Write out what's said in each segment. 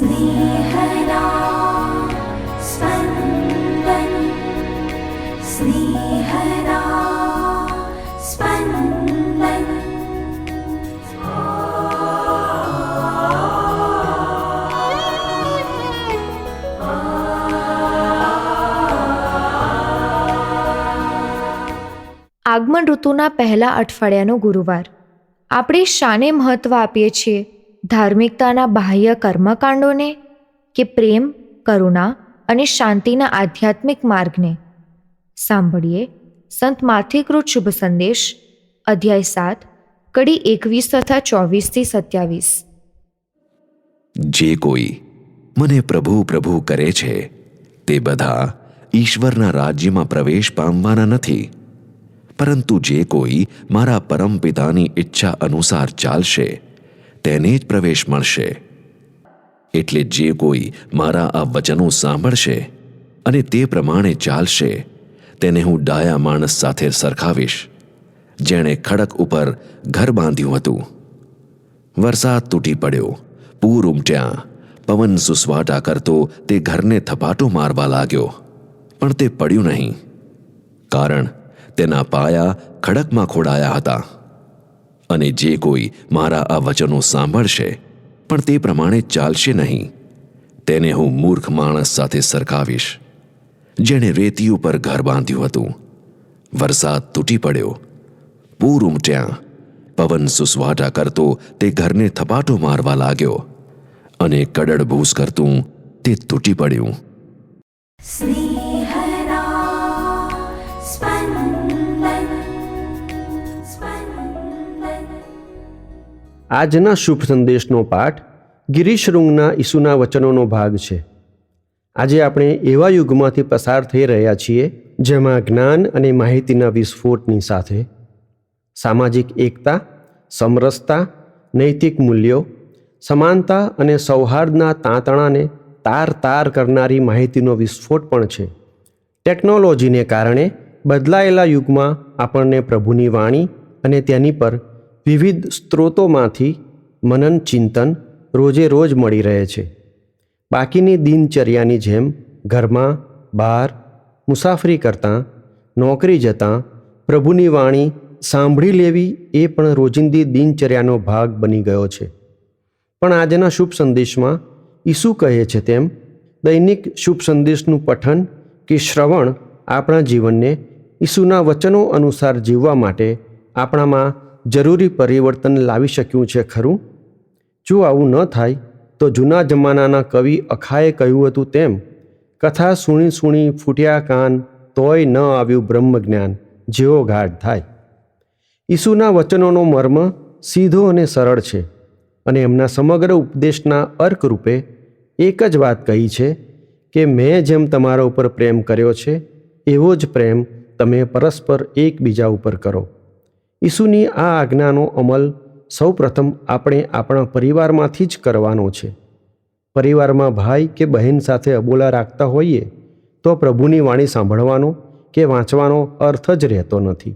स्नेहदा स्पन्दन् स्नेहदा स्पन्दन् આગમન ઋતુના પહેલા અઠવાડિયાનો ગુરુવાર આપણે શાને મહત્ત્વ આપીએ છીએ ધાર્મિકતાના બાહ્ય કર્મકાંડોને કે પ્રેમ, કરુણા અને શાંતિના આધ્યાત્મિક માર્ગને? સાંભળીએ સંત માથિકૃત શુભ સંદેશ, અધ્યાય સાત, કડી એકવીસ તથા ચોવીસથી સત્યાવીસ. જે કોઈ મને પ્રભુ પ્રભુ કરે છે, તે બધા ઈશ્વરના રાજ્યમાં પ્રવેશ પામવાના નથી. પરંતુ જે કોઈ મારા પરમપિતાની ઈચ્છા અનુસાર ચાલશે તેને જ પ્રવેશ મળશે. એટલે જે કોઈ મારા આ વચનો સાંભળશે અને તે પ્રમાણે ચાલશે, તેને હું ડાયા માણસ સાથે સરખાવીશ, જેણે ખડક ઉપર ઘર બાંધ્યું હતું. વરસાદ તૂટી પડ્યો, પૂર ઉમટ્યા, પવન સુસવાટા કરતો તે ઘરને થપાટો મારવા લાગ્યો, પણ તે પડ્યું નહીં, કારણ તેના પાયા ખડકમાં ખોડાયા હતા. અને જે કોઈ મારા આ વચનો સાંભળશે, પણ તે પ્રમાણે ચાલશે નહીં. તેને હું મૂર્ખ માણસ સાથે સરખાવીશ, જેણે રેતી ઉપર ઘર બાંધ્યું હતું. વરસાદ તૂટી પડ્યો. પૂર ઉમટ્યા. પવન સુસવાટા કરતો તે ઘરને થપાટો મારવા લાગ્યો અને કડડભૂસ કરતું તે તૂટી પડ્યું. આજના શુભ સંદેશનો પાઠ ગિરીશ રૂંગના ઈસુના વચનોનો ભાગ છે. આજે આપણે એવા યુગમાંથી પસાર થઈ રહ્યા છીએ જેમાં જ્ઞાન અને માહિતીના વિસ્ફોટની સાથે સામાજિક એકતા, સમરસતા, નૈતિક મૂલ્યો, સમાનતા અને સૌહાર્દના તાંતણાને તાર તાર કરનારી માહિતીનો વિસ્ફોટ પણ છે. ટેકનોલોજીને કારણે બદલાયેલા યુગમાં આપણને પ્રભુની વાણી અને તેની પર વિવિધ સ્ત્રોતોમાંથી મનન, ચિંતન રોજે રોજ મળી રહે છે. બાકીની દિનચર્યાની જેમ ઘરમાં બહાર મુસાફરી કરતાં, નોકરી જતાં, પ્રભુની વાણી સાંભળી લેવી એ પણ રોજિંદી દિનચર્યાનો ભાગ બની ગયો છે. પણ આજના શુભ સંદેશમાં ઈસુ કહે છે તેમ, દૈનિક શુભ સંદેશનું પઠન કે શ્રવણ આપણા જીવનને ઈસુના વચનો અનુસાર જીવવા માટે આપણામાં જરૂરી પરિવર્તન લાવી શક્યું છે ખરું? જો આવું ન થાય, તો જૂના જમાનાના કવિ અખાએ કહ્યું હતું તેમ, કથા સુણી સુણી ફૂટ્યા કાન, તોય ન આવ્યું બ્રહ્મજ્ઞાન, જેવો ગાઢ થાય. ઈસુના વચનોનો મર્મ સીધો અને સરળ છે અને એમના સમગ્ર ઉપદેશના અર્ક રૂપે એક જ વાત કહી છે કે, મેં જેમ તમારા ઉપર પ્રેમ કર્યો છે, એવો જ પ્રેમ તમે પરસ્પર એકબીજા ઉપર કરો. ઈસુની આ આજ્ઞાનો અમલ સૌપ્રથમ આપણે આપણા પરિવારમાંથી જ કરવાનો છે. પરિવારમાં ભાઈ કે બહેન સાથે અબોલા રાખતા હોઈએ તો પ્રભુની વાણી સાંભળવાનો કે વાંચવાનો અર્થ જ રહેતો નથી.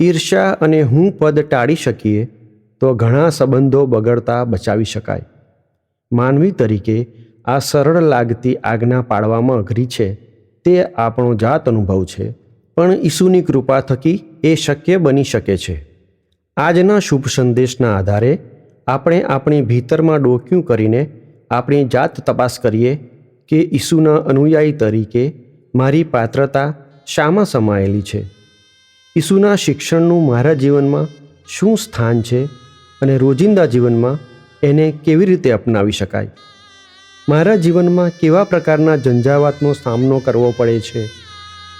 ઈર્ષ્યા અને હું પદ ટાળી શકીએ તો ઘણા સંબંધો બગડતા બચાવી શકાય. માનવી તરીકે આ સરળ લાગતી આજ્ઞા પાળવામાં અઘરી છે. તે આપણો જાત અનુભવ છે. પણ ઈસુની કૃપા થકી એ શક્ય બની શકે છે. આજના શુભ સંદેશના આધારે આપણે આપણી ભીતરમાં ડોક્યું કરીને આપણી જાત તપાસ કરીએ કે ઈસુના અનુયાયી તરીકે મારી પાત્રતા શામાં સમાયેલી છે. ઈસુના શિક્ષણનું મારા જીવનમાં શું સ્થાન છે અને રોજિંદા જીવનમાં એને કેવી રીતે અપનાવી શકાય? મારા જીવનમાં કેવા પ્રકારના ઝંઝાવાતનો સામનો કરવો પડે છે?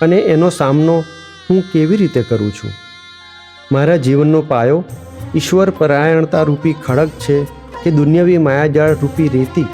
અને એનો સામનો હું કેવી રીતે કરું છું? મારા જીવનનો પાયો ઈશ્વર પરાયણતા રૂપી ખડક છે કે દુન્યવી માયાજાળ રૂપી રેતી?